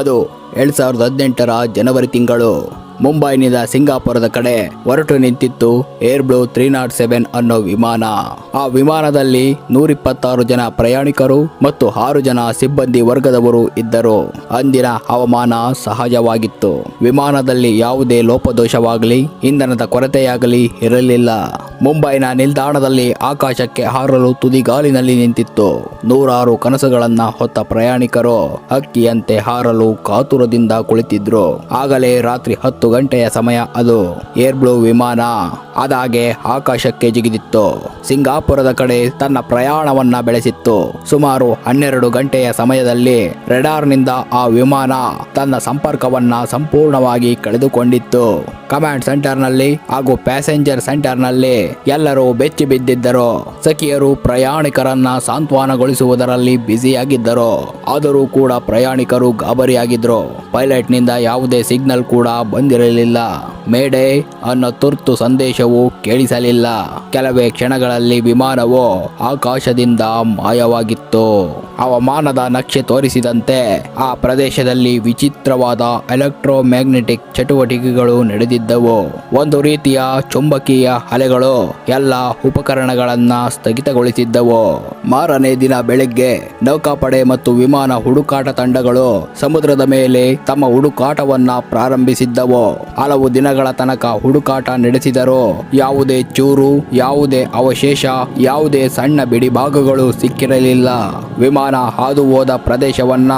ಅದು ಎರಡ್ ಸಾವಿರದ ಹದಿನೆಂಟರ ಜನವರಿ ತಿಂಗಳು. ಮುಂಬೈನಿಂದ ಸಿಂಗಾಪುರದ ಕಡೆ ಹೊರಟು ನಿಂತಿತ್ತು Air Blue three naught seven ಅನ್ನೋ ವಿಮಾನ. ಆ ವಿಮಾನದಲ್ಲಿ ನೂರಿಪ್ಪತ್ತಾರು ಜನ ಪ್ರಯಾಣಿಕರು ಮತ್ತು ಆರು ಜನ ಸಿಬ್ಬಂದಿ ವರ್ಗದವರು ಇದ್ದರು. ಅಂದಿನ ಹವಾಮಾನ ಸಹಜವಾಗಿತ್ತು. ವಿಮಾನದಲ್ಲಿ ಯಾವುದೇ ಲೋಪದೋಷವಾಗಲಿ, ಇಂಧನದ ಕೊರತೆಯಾಗಲಿ ಇರಲಿಲ್ಲ. ಮುಂಬೈನ ನಿಲ್ದಾಣದಲ್ಲಿ ಆಕಾಶಕ್ಕೆ ಹಾರಲು ತುದಿಗಾಲಿನಲ್ಲಿ ನಿಂತಿತ್ತು. ನೂರಾರು ಕನಸುಗಳನ್ನ ಹೊತ್ತ ಪ್ರಯಾಣಿಕರು ಹಕ್ಕಿಯಂತೆ ಹಾರಲು ಕಾತುರದಿಂದ ಕುಳಿತಿದ್ರು. ಆಗಲೇ ರಾತ್ರಿ ಹತ್ತು ಗಂಟೆಯ ಸಮಯ ಅದು. ಏರ್ಬ್ಲೂ ವಿಮಾನ ಅದಾಗೆ ಆಕಾಶಕ್ಕೆ ಜಿಗಿದಿತ್ತು. ಸಿಂಗಾಪುರದ ಕಡೆ ತನ್ನ ಪ್ರಯಾಣವನ್ನ ಬೆಳೆಸಿತ್ತು. ಸುಮಾರು ಹನ್ನೆರಡು ಗಂಟೆಯ ಸಮಯದಲ್ಲಿ ರೆಡಾರ್ನಿಂದ ಆ ವಿಮಾನ ತನ್ನ ಸಂಪರ್ಕವನ್ನ ಸಂಪೂರ್ಣವಾಗಿ ಕಳೆದುಕೊಂಡಿತ್ತು. ಕಮಾಂಡ್ ಸೆಂಟರ್ನಲ್ಲಿ ಹಾಗೂ ಪ್ಯಾಸೆಂಜರ್ ಸೆಂಟರ್ನಲ್ಲಿ ಎಲ್ಲರೂ ಬೆಚ್ಚಿ ಬಿದ್ದಿದ್ದರು. ಸಖಿಯರು ಪ್ರಯಾಣಿಕರನ್ನ ಸಾಂತ್ವನಗೊಳಿಸುವುದರಲ್ಲಿ ಬ್ಯುಸಿಯಾಗಿದ್ದರು. ಆದರೂ ಕೂಡ ಪ್ರಯಾಣಿಕರು ಗಾಬರಿಯಾಗಿದ್ರು. ಪೈಲಟ್ನಿಂದ ಯಾವುದೇ ಸಿಗ್ನಲ್ ಕೂಡ ಬಂದಿರಲಿಲ್ಲ. ಮೇಡೆ ಅನ್ನೋ ತುರ್ತು ಸಂದೇಶವು ಕೇಳಿಸಲಿಲ್ಲ. ಕೆಲವೇ ಕ್ಷಣಗಳಲ್ಲಿ ವಿಮಾನವು ಆಕಾಶದಿಂದ ಮಾಯವಾಗಿತ್ತು. ಹವಾಮಾನದ ನಕ್ಷೆ ತೋರಿಸಿದಂತೆ ಆ ಪ್ರದೇಶದಲ್ಲಿ ವಿಚಿತ್ರವಾದ ಎಲೆಕ್ಟ್ರೋಮ್ಯಾಗ್ನೆಟಿಕ್ ಚಟುವಟಿಕೆಗಳು ನಡೆದಿದ್ದವು. ಒಂದು ರೀತಿಯ ಚುಂಬಕೀಯ ಅಲೆಗಳು ಎಲ್ಲ ಉಪಕರಣಗಳನ್ನ ಸ್ಥಗಿತಗೊಳಿಸಿದ್ದವು. ಮಾರನೇ ದಿನ ಬೆಳಗ್ಗೆ ನೌಕಾಪಡೆ ಮತ್ತು ವಿಮಾನ ಹುಡುಕಾಟ ತಂಡಗಳು ಸಮುದ್ರದ ಮೇಲೆ ತಮ್ಮ ಹುಡುಕಾಟವನ್ನ ಪ್ರಾರಂಭಿಸಿದ್ದವು. ಹಲವು ದಿನಗಳ ತನಕ ಹುಡುಕಾಟ ನಡೆಸಿದರು. ಯಾವುದೇ ಚೂರು, ಯಾವುದೇ ಅವಶೇಷ, ಯಾವುದೇ ಸಣ್ಣ ಬಿಡಿ ಭಾಗಗಳು ಸಿಕ್ಕಿರಲಿಲ್ಲ. ವಿಮಾನ ಹಾದು ಹೋದ ಪ್ರದೇಶವನ್ನ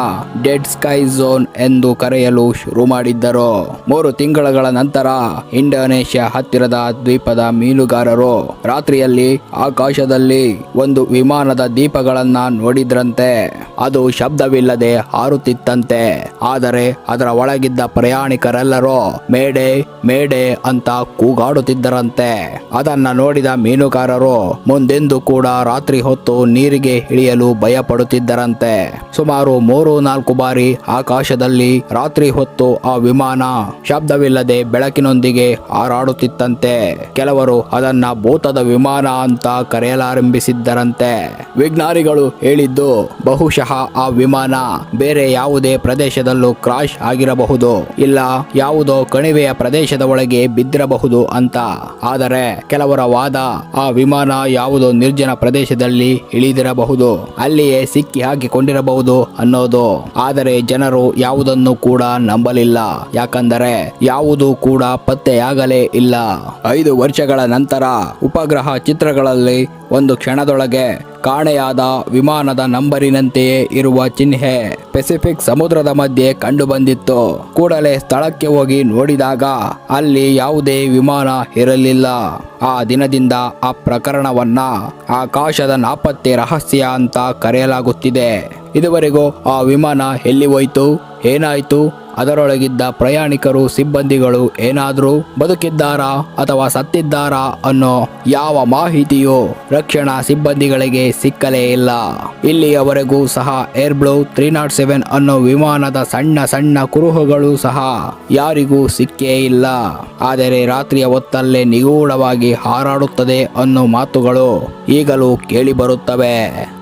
ಡೆಡ್ ಸ್ಕೈ ಝೋನ್ ಎಂದು ಕರೆಯಲು ಶುರು ಮಾಡಿದ್ದರು. ಮೂರು ತಿಂಗಳ ನಂತರ ಇಂಡೋನೇಷ್ಯಾ ಹತ್ತಿರದ ದ್ವೀಪದ ಮೀನುಗಾರರು ರಾತ್ರಿಯಲ್ಲಿ ಆಕಾಶದಲ್ಲಿ ಒಂದು ವಿಮಾನದ ದೀಪಗಳನ್ನ ನೋಡಿದ್ರಂತೆ. ಅದು ಶಬ್ದವಿಲ್ಲದೆ ಹಾರುತ್ತಿತ್ತಂತೆ. ಆದರೆ ಅದರ ಒಳಗಿದ್ದ ಪ್ರಯಾಣಿಕರೆಲ್ಲರೂ ಮೇಡೆ ಮೇಡೆ ಅಂತ ಕೂಗಾಡುತ್ತಿದ್ದರಂತೆ. ಅದನ್ನ ನೋಡಿದ ಮೀನುಗಾರರು, ಮುಂದೆಂದು ಕೂಡ ರಾತ್ರಿ ಹೊತ್ತು ನೀರಿಗೆ ಇಳಿಯಲು ಭಯ ಪಡುತ್ತಿದ್ದರಂತೆ ಸುಮಾರು ಮೂರು ನಾಲ್ಕು ಬಾರಿ ಆಕಾಶದಲ್ಲಿ ರಾತ್ರಿ ಹೊತ್ತು ಆ ವಿಮಾನ ಶಬ್ದವಿಲ್ಲದೆ ಬೆಳಕಿನೊಂದಿಗೆ ಹಾರಾಡುತ್ತಿತ್ತಂತೆ. ಕೆಲವರು ಅದನ್ನ ಭೂತದ ವಿಮಾನ ಅಂತ ಕರೆಯಲಾರಂಭಿಸಿದ್ದರಂತೆ. ವಿಜ್ಞಾನಿಗಳು ಹೇಳಿದ್ದು ಬಹುಶಃ ಆ ವಿಮಾನ ಬೇರೆ ಯಾವುದೇ ಪ್ರದೇಶದಲ್ಲೂ ಕ್ರಾಶ್ ಆಗಿರಬಹುದು. ಇಲ್ಲ, ಯಾವುದೋ ಕಣಿವೆಯ ಪ್ರದೇಶದ ಒಳಗೆ ಬಿದ್ದಿರಬಹುದು ಅಂತ. ಆದರೆ ಕೆಲವರ ವಾದ ಆ ವಿಮಾನ ಯಾವುದೋ ನಿರ್ಜನ ಪ್ರದೇಶದಲ್ಲಿ ಇಳಿದಿರಬಹುದು. ಅಲ್ಲಿಯೇ ಸಿಕ್ಕಿ ಹಾಕಿಕೊಂಡಿರಬಹುದು ಅನ್ನೋದು. ಆದರೆ ಜನರು ಯಾವುದನ್ನು ಕೂಡ ನಂಬಲಿಲ್ಲ. ಯಾಕಂದರೆ ಯಾವುದು ಕೂಡ ಪತ್ತೆಯಾಗಲೇ ಇಲ್ಲ. ಐದು ವರ್ಷಗಳ ನಂತರ ಉಪಗ್ರಹ ಚಿತ್ರಗಳಲ್ಲಿ ಒಂದು ಕ್ಷಣದೊಳಗೆ ಕಾಣೆಯಾದ ವಿಮಾನದ ನಂಬರಿನಂತೆಯೇ ಇರುವ ಚಿಹ್ನೆ ಪೆಸಿಫಿಕ್ ಸಮುದ್ರದ ಮಧ್ಯೆ ಕಂಡುಬಂದಿತ್ತು. ಕೂಡಲೇ ಸ್ಥಳಕ್ಕೆ ಹೋಗಿ ನೋಡಿದಾಗ ಅಲ್ಲಿ ಯಾವುದೇ ವಿಮಾನ ಇರಲಿಲ್ಲ. ಆ ದಿನದಿಂದ ಆ ಪ್ರಕರಣವನ್ನ ಆಕಾಶದ ನಾಪತ್ತೆ ರಹಸ್ಯ ಅಂತ ಕರೆಯಲಾಗುತ್ತಿದೆ. ಇದುವರೆಗೂ ಆ ವಿಮಾನ ಎಲ್ಲಿ ಹೋಯ್ತು, ಏನಾಯ್ತು ಅದರೊಳಗಿದ್ದ ಪ್ರಯಾಣಿಕರು, ಸಿಬ್ಬಂದಿಗಳು ಏನಾದರೂ ಬದುಕಿದ್ದಾರಾ ಅಥವಾ ಸತ್ತಿದ್ದಾರಾ ಅನ್ನೋ ಯಾವ ಮಾಹಿತಿಯೂ ರಕ್ಷಣಾ ಸಿಬ್ಬಂದಿಗಳಿಗೆ ಸಿಕ್ಕಲೇ ಇಲ್ಲ. ಇಲ್ಲಿಯವರೆಗೂ ಸಹ Air Blue three naught seven ಅನ್ನೋ ವಿಮಾನದ ಸಣ್ಣ ಸಣ್ಣ ಕುರುಹುಗಳು ಸಹ ಯಾರಿಗೂ ಸಿಕ್ಕೇ ಇಲ್ಲ. ಆದರೆ ರಾತ್ರಿಯ ಹೊತ್ತಲ್ಲೇ ನಿಗೂಢವಾಗಿ ಹಾರಾಡುತ್ತದೆ ಅನ್ನೋ ಮಾತುಗಳು ಈಗಲೂ ಕೇಳಿಬರುತ್ತವೆ.